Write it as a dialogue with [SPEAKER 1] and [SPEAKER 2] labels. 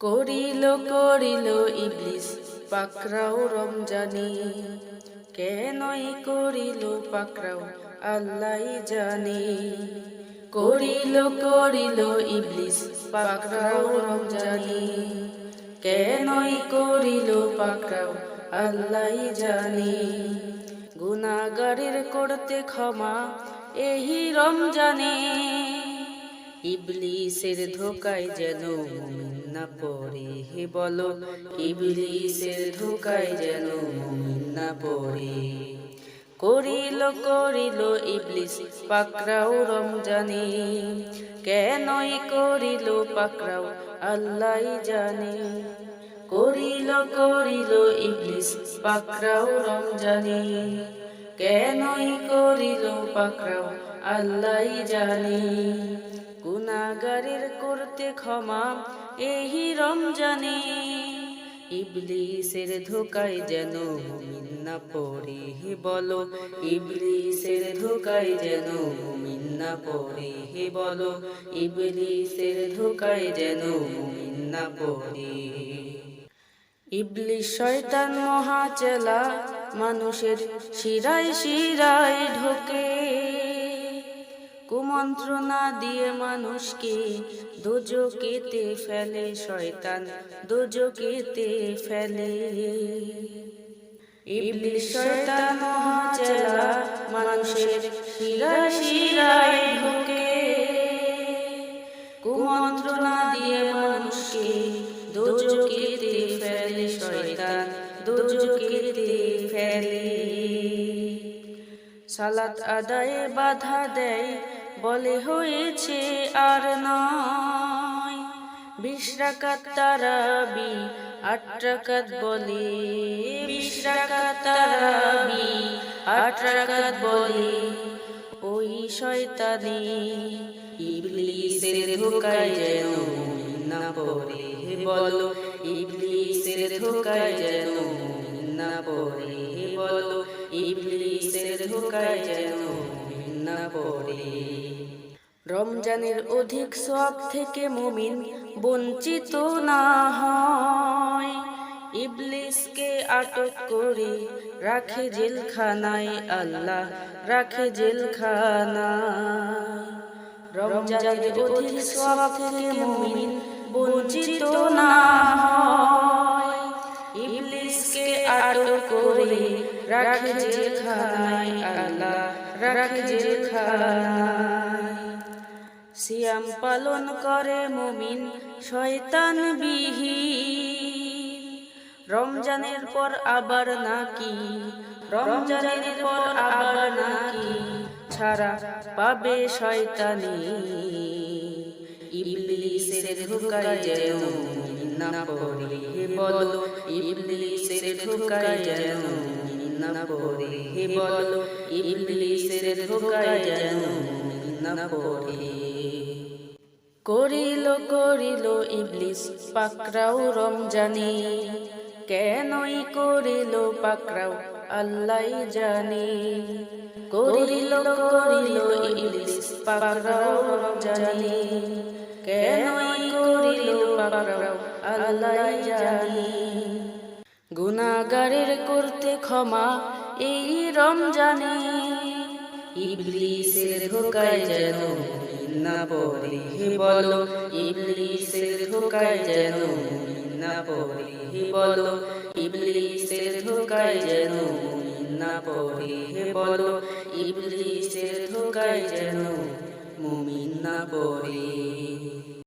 [SPEAKER 1] করিল করিল ইবলিস পাকরাও রমজানি। কেনই করিল পাকরাও আল্লাহ জানে। করিল করিল ইবলিস পাকরাও রমজানি। কেনই করিল পাকরাও আল্লাহ জানে। গুনাগারের করতে ক্ষমা এই রমজানে। ইবলিসের ধোকায় যেন না পড়ে হে বলো, ইবলিসের ধোকায় যেন মুমিন না পড়ে। করিল করিল ইবলিস পাকরাও রমজানে, কেনই করিল পাকরাও আল্লাহ জানে। করিল করিল ইবলিস পাকরাও রমজানে, কেনই করিল পাকরাও আল্লাহ জানে। গুনাগারের করতে ক্ষমা এই রমজানে ইবলিসের ধোকায় যেন মুমিন না পড়ে, হে বলো। ইবলিসের ধোকায় যেন মুমিন না পড়ে, হে বলো। ইবলিসের ধোকায় যেন মুমিন না পড়ে। ইবলিস শয়তান মহাচেলা, মানুষের শিরায় শিরায় ঢোকে। কুমন্ত্রণা দিয়ে মানুষকে দোজকেতে ফেলে, শয়তান দোজকেতে ফেলে। ইবলিস, শয়তান মানুষের শিরায় শিরায় ঢোকে। কুমন্ত্রণা দিয়ে মানুষকে দোজকেতে ফেলে, শয়তান দোজকেতে ফেলে। সালাত আদায়ে বাধা দেয় বলে হয়েছে আর নয় বিশ রাকাত তারাবি, আট রাকাত বলে। বিশ রাকাত তারাবি, আট রাকাত বলে। ওই শয়তানি ইবলিসের ধোকায় যেন না পড়ে হে বলো, ইবলিসের ধোকায় যেন না পড়ে হে বলো, ইবলিসের ধোকায় যেন না পড়ে রমজানের অধিক সব থেকে মুমিন বঞ্চিত না হয়। ইবলিসকে আটক করে রাখে জেলখানায়, আল্লাহ রাখে জেলখানায়। রমজানের অধিক সব থেকে মুমিন বঞ্চিত না হয়। ইবলিসকে আটক করে রাখে জেলখানায় রাখে সিয়াম পালন করে মুমিন শয়তান বিহীন রমজানের পর আবার নাকি, রমজানের পর আবার নাকি ছাড়া পাবে শয়তানি। ইবলিসের ধোকায় মুমিন না পড়ে বলো, ইবলিসের ধোকায় করিল করিল ইবলিস পাকরাও রমজানে, কেনই করিল পাকরাও আল্লাহ জানি। করিল করিল ইবলিস পাকরাও রমজানে, কেনই করিল পাকরাও আল্লাহ জানে। গুনাগারের করতে ক্ষমা এই রমজানে। ইবলিসের ধোকায় যেন না পড়ে হে বলো, ইবলিসের ধোকায় যেন না পড়ে হে বলো, ইবলিসের ধোকায় যেন না পড়ে হে বলো, ইবলিসের ধোকায় যেন মুমিন না পড়ে।